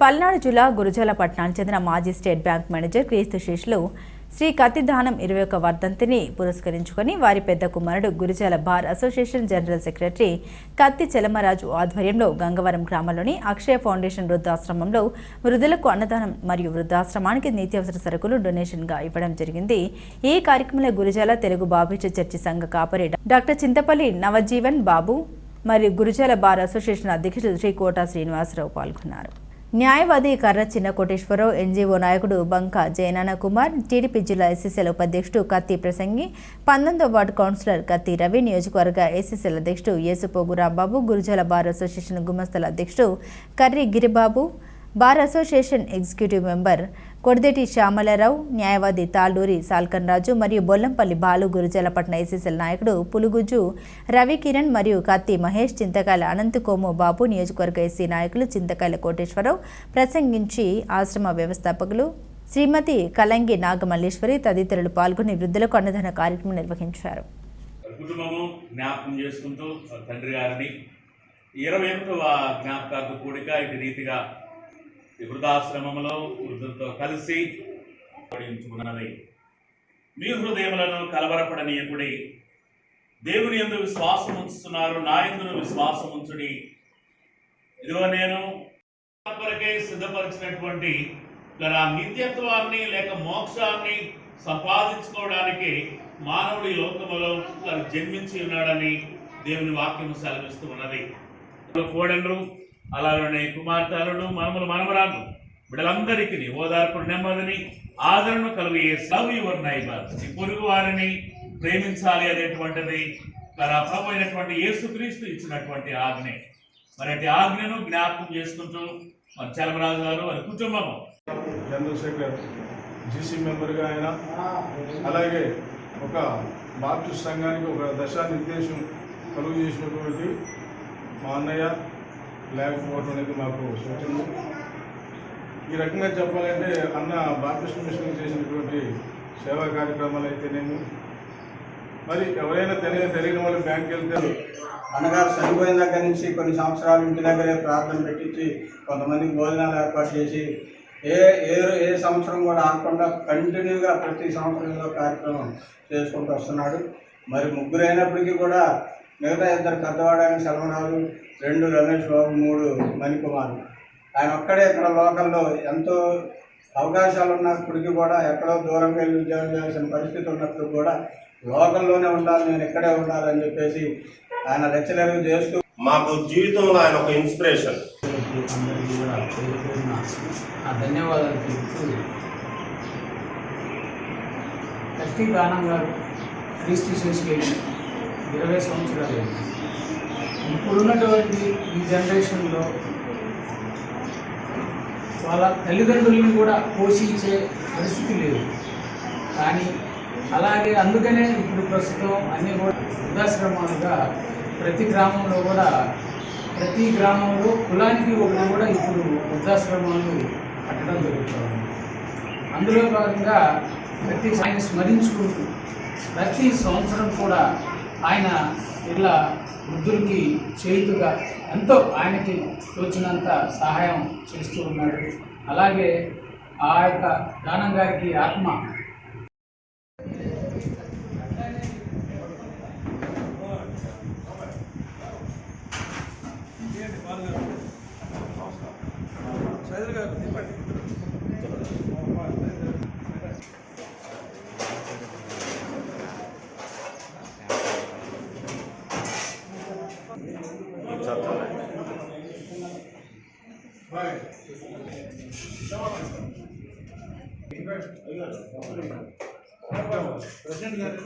పల్నాడు జిల్లా గురుజాల పట్టణానికి చెందిన మాజీ స్టేట్ బ్యాంక్ మేనేజర్ క్రీస్తు శేషులు శ్రీ కతిదానం ఇరవై ఒక వర్ధంతిని పురస్కరించుకొని వారి పెద్ద కుమారుడు Gurajala bar association general secretary Kathi Chelamaraju ఆధ్వర్యంలో గంగవరం గ్రామంలోని అక్షయ ఫౌండేషన్ వృద్ధాశ్రమంలో వృద్ధులకు అన్నదానం మరియు వృద్ధాశ్రమానికి నిత్యావసర సరుకులు డొనేషన్గా ఇవ్వడం జరిగింది. ఈ కార్యక్రమంలో గురుజాల తెలుగు బాబిచ చర్చి సంఘ కాపరి డాక్టర్ చింతపల్లి నవజీవన్ బాబు మరియు గురుజాల బార్ అసోసియేషన్ అధ్యక్షుడు శ్రీ కోటా శ్రీనివాసరావు పాల్గొన్నారు. న్యాయవాది కర్ర చిన్న కోటేశ్వరరావు ఎన్జీఓ నాయకుడు బంక జయనాన కుమార్ టీడీపీ జిల్లా ఎస్సీసీల ఉపాధ్యక్షుడు కత్తి ప్రసంగి పంతొమ్మిదో వార్డు కౌన్సిలర్ కత్తి రవి నియోజకవర్గ ఎస్సీసీల అధ్యక్షుడు యేసుపోగు రాంబాబు గురుజాల బార్ అసోసియేషన్ గుమస్తల అధ్యక్షుడు Karri Giribabu bar association executive member Kodideti Shyamalarao న్యాయవాది తాళ్ళూరి సాల్కన్ రాజు మరియు బొల్లంపల్లి బాలు గురుజాలపట్న ఎస్ఎస్ఎల్ నాయకుడు పులుగుజు రవి కిరణ్ మరియు కత్తి మహేష్ చింతకాయల అనంతకోము బాబు నియోజకవర్గ ఎస్సీ నాయకులు చింతకాయల కోటేశ్వరరావు ప్రసంగించి ఆశ్రమ వ్యవస్థాపకులు శ్రీమతి కలంగి నాగమల్లేశ్వరి తదితరులు పాల్గొని వృద్ధులకు అన్నదాన కార్యక్రమం నిర్వహించారు. కుటుంబము జ్ఞాపకం చేసుకుంటూ తండ్రి గారిని. ఇరవై ఒకటవ జ్ఞాపకార్థ కూడిక ఇటు రీతిగా వృద్ధాశ్రమంలో వృద్ధులతో కలిసి పడించుకున్నది మీ హృదయములను కలవరపడనీయకుడి దేవుని ఎందు విశ్వాసం ఉంచుతున్నారు నా ఎందును విశ్వాసం ఉంచుడి. ఇదిగో నేను సిద్ధపరిచినటువంటి ఇలా నిత్యత్వాన్ని లేక మోక్షాన్ని సంపాదించుకోవడానికి మానవుడి లోకములో జన్మించి ఉన్నాడని దేవుని వాక్యం సెలవిస్తూ ఉన్నది. కోడలు అలాగనే కుమార్తెలు మనములు మనమరాలు వీళ్ళందరికీ ఓదార్పు నెమ్మదిని ఆదరణ కలిగే సవ్ యువర్ నైబర్ ఈ పొరుగు వారిని ప్రేమించాలి అనేటువంటిది మన ప్రభు అయినటువంటి యేసుక్రీస్తు ఇచ్చినటువంటి ఆజ్ఞ. మరి అటు ఆజ్ఞను జ్ఞాపకం చేసుకుంటూ మన చలమరాజు గారు వారి కుటుంబము చంద్రశేఖర్ జీసీ మెంబర్గా ఆయన అలాగే ఒక బాప్టిస్ట్ సంఘానికి ఒక దశా నిర్దేశం కలుగు చేసినటువంటి మా అన్నయ్య లేకపోవడం అనేది మాకు సూచన ఈ రకంగా చెప్పాలంటే అన్న బాలకృష్ణ మిషన్ చేసినటువంటి సేవా కార్యక్రమాలు అయితేనేమి మరి ఎవరైనా తెలియని తెలియని వాళ్ళు బ్యాంక్కి వెళ్తే అన్నగారు చనిపోయిన దగ్గర నుంచి కొన్ని సంవత్సరాలు ఇంటి దగ్గరే ప్రార్థన పెట్టించి కొంతమందికి భోజనాలు ఏర్పాటు చేసి ఏ ఏ ఏ సంవత్సరం కూడా ఆగకుండా కంటిన్యూగా ప్రతి సంవత్సరంలో కార్యక్రమం చేసుకుంటూ వస్తున్నాడు. మరి ముగ్గురైనప్పటికీ కూడా మిగతా ఇద్దరు పెద్దవాడైన సెలవరాజు రెండు రమేష్ బాబు మూడు మణికుమార్. ఆయన ఒక్కడే ఇక్కడ లోకల్లో ఎంతో అవకాశాలు ఉన్నప్పటికీ కూడా ఎక్కడో దూరం వెళ్ళి ఉద్యోగం చేయాల్సిన పరిస్థితి ఉన్నప్పుడు కూడా లోకల్లోనే ఉండాలి నేను ఇక్కడే ఉండాలని చెప్పేసి ఆయన లెక్చరర్ చేస్తూ మాకు జీవితంలో ఆయన ఒక ఇన్స్పిరేషన్. ధన్యవాదాలు తెలుపుతూ కత్తి దానం గారు క్రీస్తు చేసుకెళ్ళి ఇరవై సంవత్సరాలు. ఇప్పుడున్నటువంటి ఈ జనరేషన్లో వాళ్ళ తల్లిదండ్రుల్ని కూడా పోషించే పరిస్థితి లేదు. కానీ అలాగే అందుకనే ఇప్పుడు ప్రస్తుతం అన్ని కూడా వృద్ధాశ్రమాలుగా ప్రతి గ్రామంలో కూడా ప్రతి గ్రామంలో కులానికి ఒకటి కూడా ఇప్పుడు వృద్ధాశ్రమాలు కట్టడం జరుగుతుంది. అందులో భాగంగా ప్రతి ఆయన స్మరించుకుంటూ ప్రతి సంవత్సరం కూడా ఆయన ఇలా వృద్ధులకి చేతుగా ఎంతో ఆయనకి తోచినంత సహాయం చేస్తూ ఉన్నాడు. అలాగే ఆ యొక్క దానం గారికి ఆత్మ ప్రెసిడెంట్ గారు